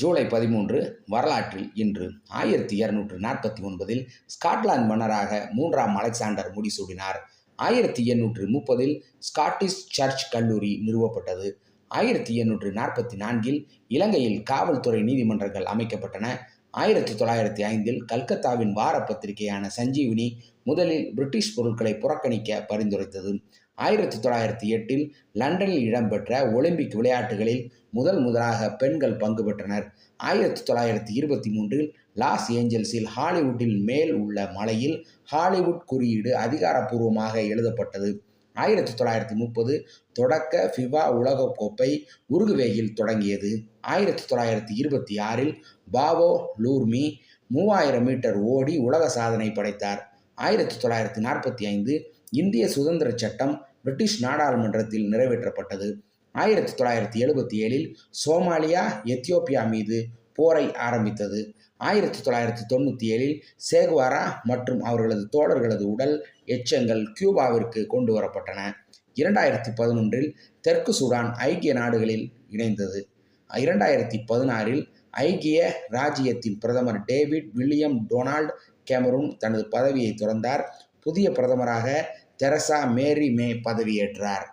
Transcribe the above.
ஜூலை பதிமூன்று வரலாற்றில் இன்று ஆயிரத்தி இருநூற்று நாற்பத்தி ஒன்பதில் ஸ்காட்லாந்து மன்னராக மூன்றாம் அலெக்சாண்டர் முடிசூடினார். ஆயிரத்தி எண்ணூற்று முப்பதில் ஸ்காட்டிஷ் சர்ச் கல்லூரி நிறுவப்பட்டது. ஆயிரத்தி எண்ணூற்று நாற்பத்தி நான்கில் இலங்கையில் காவல்துறை நீதிமன்றங்கள் அமைக்கப்பட்டன. ஆயிரத்தி தொள்ளாயிரத்தி ஐந்தில் கல்கத்தாவின் வார பத்திரிகையான சஞ்சீவினி முதலில் பிரிட்டிஷ் பொருட்களை புறக்கணிக்க பரிந்துரைத்தது. ஆயிரத்தி தொள்ளாயிரத்தி எட்டில் லண்டனில் இடம்பெற்ற ஒலிம்பிக் விளையாட்டுகளில் முதல் முதலாக பெண்கள் பங்கு பெற்றனர். ஆயிரத்தி தொள்ளாயிரத்தி இருபத்தி மூன்றில் லாஸ் ஏஞ்சல்ஸில் ஹாலிவுட்டில் மேல் உள்ள மலையில் ஹாலிவுட் குறியீடு அதிகாரப்பூர்வமாக எழுதப்பட்டது. ஆயிரத்தி தொள்ளாயிரத்தி முப்பது தொடக்க ஃபிபா உலகக்கோப்பை உருகுவேயில் தொடங்கியது. ஆயிரத்தி தொள்ளாயிரத்தி இருபத்தி ஆறில் பாவோ லூர்மி மூவாயிரம் மீட்டர் ஓடி உலக சாதனை படைத்தார். ஆயிரத்தி தொள்ளாயிரத்தி நாற்பத்தி ஐந்து இந்திய சுதந்திர சட்டம் பிரிட்டிஷ் நாடாளுமன்றத்தில் நிறைவேற்றப்பட்டது. ஆயிரத்தி தொள்ளாயிரத்தி எழுபத்தி ஏழில் சோமாலியா எத்தியோப்பியா மீது போரை ஆரம்பித்தது. ஆயிரத்தி தொள்ளாயிரத்தி தொண்ணூற்றி ஏழில் சேகுவாரா மற்றும் அவர்களது தோழர்களது உடல் எச்சங்கள் கியூபாவிற்கு கொண்டு வரப்பட்டன. இரண்டாயிரத்தி பதினொன்றில் தெற்கு சூடான் ஐக்கிய நாடுகளில் இணைந்தது. இரண்டாயிரத்தி பதினாறில் ஐக்கிய ராஜ்யத்தின் பிரதமர் டேவிட் வில்லியம் டொனால்ட் கேமரூன் தனது பதவியை துறந்தார். புதிய பிரதமராக தெரசா மேரி மே பதவியேற்றார்.